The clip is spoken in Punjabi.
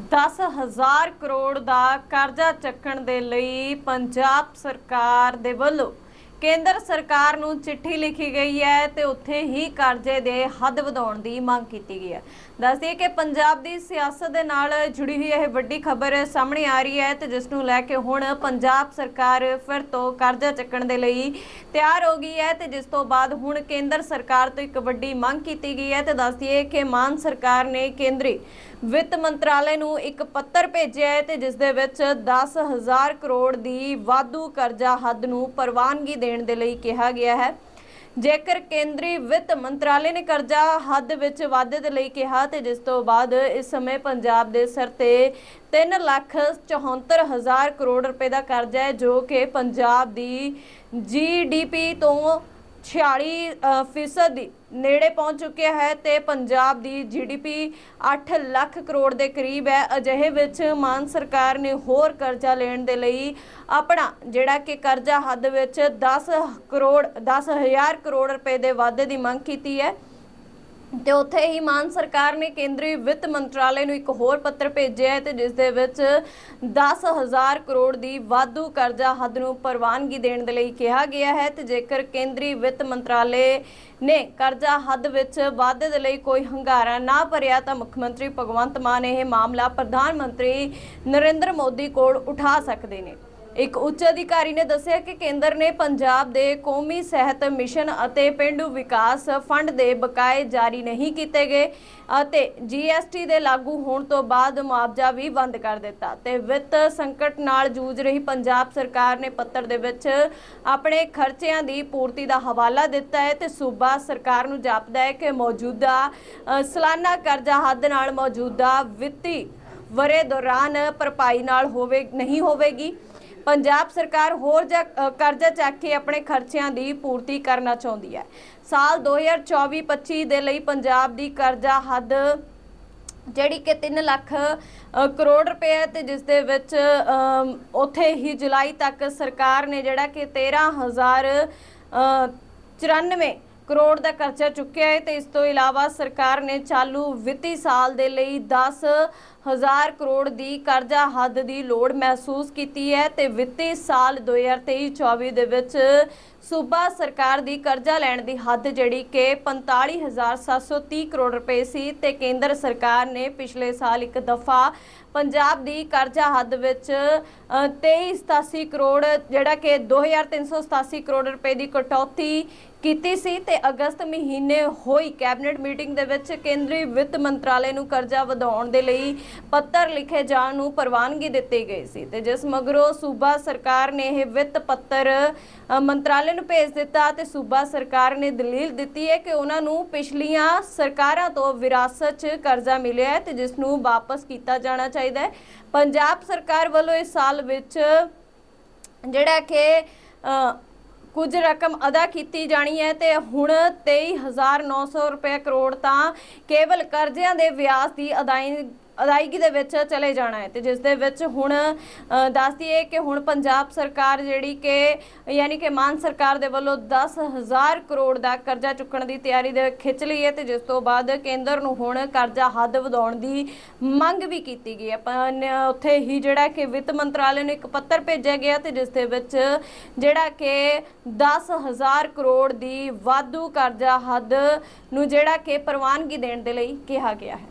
10000 ਕਰੋੜ ਦਾ ਕਰਜ਼ਾ ਚੱਕਣ ਦੇ ਲਈ ਪੰਜਾਬ ਸਰਕਾਰ ਦੇ ਵੱਲੋਂ ਕੇਂਦਰ ਸਰਕਾਰ ਨੂੰ ਚਿੱਠੀ ਲਿਖੀ ਗਈ ਹੈ ਤੇ ਉੱਥੇ ਹੀ ਕਰਜ਼ੇ ਦੇ ਹੱਦ ਵਧਾਉਣ ਦੀ ਮੰਗ ਕੀਤੀ ਗਈ ਹੈ। ਦੱਸਦੀਏ ਕਿ ਪੰਜਾਬ ਦੀ ਸਿਆਸਤ ਦੇ ਨਾਲ ਜੁੜੀ ਹੋਈ ਇਹ ਵੱਡੀ ਖਬਰ ਸਾਹਮਣੇ ਆ ਰਹੀ ਹੈ ਤੇ ਜਿਸ ਨੂੰ ਲੈ ਕੇ ਹੁਣ ਪੰਜਾਬ ਸਰਕਾਰ ਫਿਰ ਤੋਂ ਕਰਜ਼ਾ ਚੱਕਣ ਦੇ ਲਈ ਤਿਆਰ ਹੋ ਗਈ ਹੈ ਤੇ ਜਿਸ ਤੋਂ ਬਾਅਦ ਹੁਣ ਕੇਂਦਰ ਸਰਕਾਰ ਤੋਂ ਇੱਕ ਵੱਡੀ ਮੰਗ ਕੀਤੀ ਗਈ ਹੈ ਤੇ ਦੱਸਦੀਏ ਕਿ ਮਾਨ ਸਰਕਾਰ ਨੇ ਕੇਂਦਰੀ ਵਿੱਤ ਮੰਤਰਾਲੇ ਨੂੰ ਇੱਕ ਪੱਤਰ ਭੇਜਿਆ ਹੈ ਤੇ ਜਿਸ ਦੇ ਵਿੱਚ 10000 ਕਰੋੜ ਦੀ ਵਾਧੂ ਕਰਜ਼ਾ ਹੱਦ ਨੂੰ ਪ੍ਰਵਾਨਗੀ ਦੇਣ ਦੇ ਲਈ ਕਿਹਾ ਗਿਆ ਹੈ। ਜੇਕਰ ਕੇਂਦਰੀ ਵਿੱਤ ਮੰਤਰਾਲੇ ਨੇ ਕਰਜ਼ਾ ਹੱਦ ਵਿੱਚ ਵਾਧੇ ਦੇ ਲਈ ਕਿਹਾ ਤੇ ਜਿਸ ਤੋਂ ਬਾਅਦ ਇਸ ਸਮੇਂ ਪੰਜਾਬ ਦੇ ਸਿਰ ਤੇ 3 ਲੱਖ 74 ਹਜ਼ਾਰ ਕਰੋੜ ਰੁਪਏ ਦਾ ਕਰਜ਼ਾ ਹੈ, ਜੋ ਕਿ ਪੰਜਾਬ ਦੀ ਜੀਡੀਪੀ ਤੋਂ 46 ਅ, ਫੀਸਦ ਦੀ ਨੇੜੇ ਪਹੁੰਚ ਚੁੱਕਿਆ ਹੈ ਤੇ ਪੰਜਾਬ ਦੀ ਜੀਡੀਪੀ 8 ਲੱਖ ਕਰੋੜ ਦੇ ਕਰੀਬ ਹੈ। ਅਜਿਹੇ ਵਿੱਚ ਮਾਨ ਸਰਕਾਰ ਨੇ ਹੋਰ ਕਰਜ਼ਾ ਲੈਣ ਦੇ ਲਈ ਆਪਣਾ ਜਿਹੜਾ ਕਿ ਕਰਜ਼ਾ ਹੱਦ ਵਿੱਚ 10 ਕਰੋੜ 10000 ਕਰੋੜ ਰੁਪਏ ਦੇ ਵਾਧੇ ਦੀ ਮੰਗ ਕੀਤੀ ਹੈ। ਤੇ ਉੱਥੇ ਹੀ ਮਾਨ ਸਰਕਾਰ ਨੇ ਕੇਂਦਰੀ ਵਿੱਤ ਮੰਤਰਾਲੇ ਨੂੰ ਇੱਕ ਹੋਰ ਪੱਤਰ ਭੇਜਿਆ ਹੈ ਤੇ ਜਿਸ ਦੇ ਵਿੱਚ 10000 ਕਰੋੜ ਦੀ ਵਾਧੂ ਕਰਜ਼ਾ ਹੱਦ ਨੂੰ ਪ੍ਰਵਾਨਗੀ ਦੇਣ ਦੇ ਲਈ ਕਿਹਾ ਗਿਆ ਹੈ ਤੇ ਜੇਕਰ ਕੇਂਦਰੀ ਵਿੱਤ ਮੰਤਰਾਲੇ ਨੇ ਕਰਜ਼ਾ ਹੱਦ ਵਿੱਚ ਵਾਧੇ ਦੇ ਲਈ ਕੋਈ ਹੰਗਾਰਾ ਨਾ ਭਰਿਆ ਤਾਂ ਮੁੱਖ ਮੰਤਰੀ ਭਗਵੰਤ ਮਾਨ ਇਹ ਮਾਮਲਾ ਪ੍ਰਧਾਨ ਮੰਤਰੀ ਨਰਿੰਦਰ ਮੋਦੀ ਕੋਲ ਉਠਾ ਸਕਦੇ ਨੇ। ਇੱਕ ਉੱਚ ਅਧਿਕਾਰੀ ਨੇ ਦੱਸਿਆ ਕਿ ਕੇਂਦਰ ਨੇ ਪੰਜਾਬ ਦੇ ਕੌਮੀ ਸਿਹਤ ਮਿਸ਼ਨ ਅਤੇ ਪਿੰਡੂ ਵਿਕਾਸ ਫੰਡ ਦੇ ਬਕਾਏ ਜਾਰੀ ਨਹੀਂ ਕੀਤੇ ਗਏ ਅਤੇ ਜੀਐਸਟੀ ਦੇ ਲਾਗੂ ਹੋਣ ਤੋਂ ਬਾਅਦ ਮੁਆਵਜ਼ਾ ਵੀ ਬੰਦ ਕਰ ਦਿੱਤਾ ਤੇ ਵਿੱਤ ਸੰਕਟ ਨਾਲ ਜੂਝ ਰਹੀ ਪੰਜਾਬ ਸਰਕਾਰ ਨੇ ਪੱਤਰ ਦੇ ਵਿੱਚ ਆਪਣੇ ਖਰਚਿਆਂ ਦੀ ਪੂਰਤੀ ਦਾ ਹਵਾਲਾ ਦਿੱਤਾ ਹੈ ਤੇ ਸੂਬਾ ਸਰਕਾਰ ਨੂੰ ਜਾਪਦਾ ਹੈ ਕਿ ਮੌਜੂਦਾ ਸਾਲਾਨਾ ਕਰਜ਼ਾ ਹੱਦ ਨਾਲ ਮੌਜੂਦਾ ਵਿੱਤੀ ਵਰੇ ਦੌਰਾਨ ਭਰਪਾਈ ਨਾਲ ਹੋਵੇ, ਨਹੀਂ ਹੋਵੇਗੀ। ਪੰਜਾਬ ਸਰਕਾਰ ਹੋਰ ਜਾ- ਕਰਜ਼ਾ ਚੱਕ ਕੇ ਆਪਣੇ ਖਰਚਿਆਂ ਦੀ ਪੂਰਤੀ ਕਰਨਾ ਚਾਹੁੰਦੀ ਹੈ। ਸਾਲ 2024-25 ਦੇ ਲਈ ਪੰਜਾਬ ਦੀ ਕਰਜ਼ਾ ਹੱਦ ਜਿਹੜੀ ਕਿ 3 ਲੱਖ ਕਰੋੜ ਰੁਪਏ ਹੈ ਤੇ ਜਿਸ ਦੇ ਵਿੱਚ ਉੱਥੇ ਹੀ ਜੁਲਾਈ ਤੱਕ ਸਰਕਾਰ ਨੇ ਜਿਹੜਾ ਕਿ 13000 94 ਕਰੋੜ ਦਾ ਕਰਜ਼ਾ ਚੁੱਕਿਆ ਹੈ ਤੇ ਇਸ ਤੋਂ ਇਲਾਵਾ ਸਰਕਾਰ ਨੇ ਚਾਲੂ ਵਿੱਤੀ ਸਾਲ ਦੇ ਲਈ 10000 ਕਰੋੜ ਦੀ ਕਰਜ਼ਾ ਹੱਦ ਦੀ ਲੋੜ ਮਹਿਸੂਸ ਕੀਤੀ ਹੈ ਤੇ ਵਿੱਤੀ ਸਾਲ 2023-24 ਦੇ ਵਿੱਚ ਸੂਬਾ ਸਰਕਾਰ ਦੀ ਕਰਜ਼ਾ ਲੈਣ ਦੀ ਹੱਦ ਜਿਹੜੀ ਕਿ 45730 ਕਰੋੜ ਰੁਪਏ ਸੀ ਤੇ ਕੇਂਦਰ ਸਰਕਾਰ ਨੇ ਪਿਛਲੇ ਸਾਲ ਇੱਕ ਦਫਾ ਪੰਜਾਬ ਦੀ ਕਰਜ਼ਾ ਹੱਦ ਵਿੱਚ ਅ, 2387 ਕਰੋੜ ਜਿਹੜਾ ਕਿ 2387 ਕਰੋੜ ਰੁਪਏ ਦੀ ਕਟੌਤੀ ਕੀਤੀ ਸੀ ਤੇ ਅਗਸਤ ਮਹੀਨੇ ਹੋਈ ਕੈਬਨਿਟ ਮੀਟਿੰਗ ਦੇ ਵਿੱਚ ਕੇਂਦਰੀ ਵਿੱਤ ਮੰਤਰਾਲੇ ਨੂੰ ਕਰਜ਼ਾ ਵਧਾਉਣ ਦੇ ਲਈ ਪੱਤਰ ਲਿਖੇ ਜਾਣ ਨੂੰ ਪ੍ਰਵਾਨਗੀ ਦਿੱਤੀ ਗਈ ਸੀ ਤੇ ਜਿਸ ਮਗਰੋਂ ਸੂਬਾ ਸਰਕਾਰ ਨੇ ਇਹ ਵਿੱਤ ਪੱਤਰ ਮੰਤਰਾਲੇ ਮੰਤਰਾਲੇ ਨੂੰ ਭੇਜ ਦਿੱਤਾ ਤੇ ਸੂਬਾ ਸਰਕਾਰ ਨੇ ਦਲੀਲ ਦਿੱਤੀ ਹੈ ਕਿ ਉਹਨਾਂ ਨੂੰ ਪਿਛਲੀਆਂ ਸਰਕਾਰਾਂ ਤੋਂ ਵਿਰਾਸਤ 'ਚ ਕਰਜ਼ਾ ਮਿਲਿਆ ਹੈ ਤੇ ਜਿਸ ਨੂੰ ਵਾਪਸ ਕੀਤਾ ਜਾਣਾ ਚਾਹੀਦਾ ਹੈ। ਪੰਜਾਬ ਸਰਕਾਰ ਵੱਲੋਂ ਇਸ ਸਾਲ ਵਿੱਚ ਜਿਹੜਾ ਕਿ ਕੁਝ ਰਕਮ ਅਦਾ ਕੀਤੀ ਜਾਣੀ ਹੈ ਤੇ ਹੁਣ 23900 ਰੁਪਏ ਕਰੋੜ ਤਾਂ ਕੇਵਲ ਕਰਜ਼ਿਆਂ ਦੇ ਵਿਆਜ ਦੀ ਅਦਾਈ ਅਦਾਇਗੀ ਦੇ ਵਿੱਚ ਚਲੇ ਜਾਣਾ ਹੈ ਤੇ ਜਿਸ ਦੇ ਵਿੱਚ ਹੁਣ ਅ, ਦੱਸ ਦਈਏ ਕਿ ਹੁਣ ਪੰਜਾਬ ਸਰਕਾਰ ਜਿਹੜੀ ਕਿ ਯਾਨੀ ਕਿ ਮਾਨ ਸਰਕਾਰ ਦੇ ਵੱਲੋਂ 10000 ਕਰੋੜ ਦਾ ਕਰਜ਼ਾ ਚੁੱਕਣ ਦੀ ਤਿਆਰੀ ਦੇ ਖਿੱਚ ਲਈ ਹੈ ਤੇ ਜਿਸ ਤੋਂ ਬਾਅਦ ਕੇਂਦਰ ਨੂੰ ਹੁਣ ਕਰਜ਼ਾ ਹੱਦ ਵਧਾਉਣ ਦੀ ਮੰਗ ਵੀ ਕੀਤੀ ਗਈ ਹੈ। ਉੱਥੇ ਹੀ ਜਿਹੜਾ ਕਿ ਵਿੱਤ ਮੰਤਰਾਲੇ ਨੂੰ ਇੱਕ ਪੱਤਰ ਭੇਜਿਆ ਗਿਆ ਤੇ ਜਿਸ ਦੇ ਵਿੱਚ ਜਿਹੜਾ ਕਿ 10000 ਕਰੋੜ ਦੀ ਵਾਧੂ ਕਰਜ਼ਾ ਹੱਦ ਨੂੰ ਜਿਹੜਾ ਕਿ ਪ੍ਰਵਾਨਗੀ ਦੇਣ ਦੇ ਲਈ ਕਿਹਾ ਗਿਆ ਹੈ।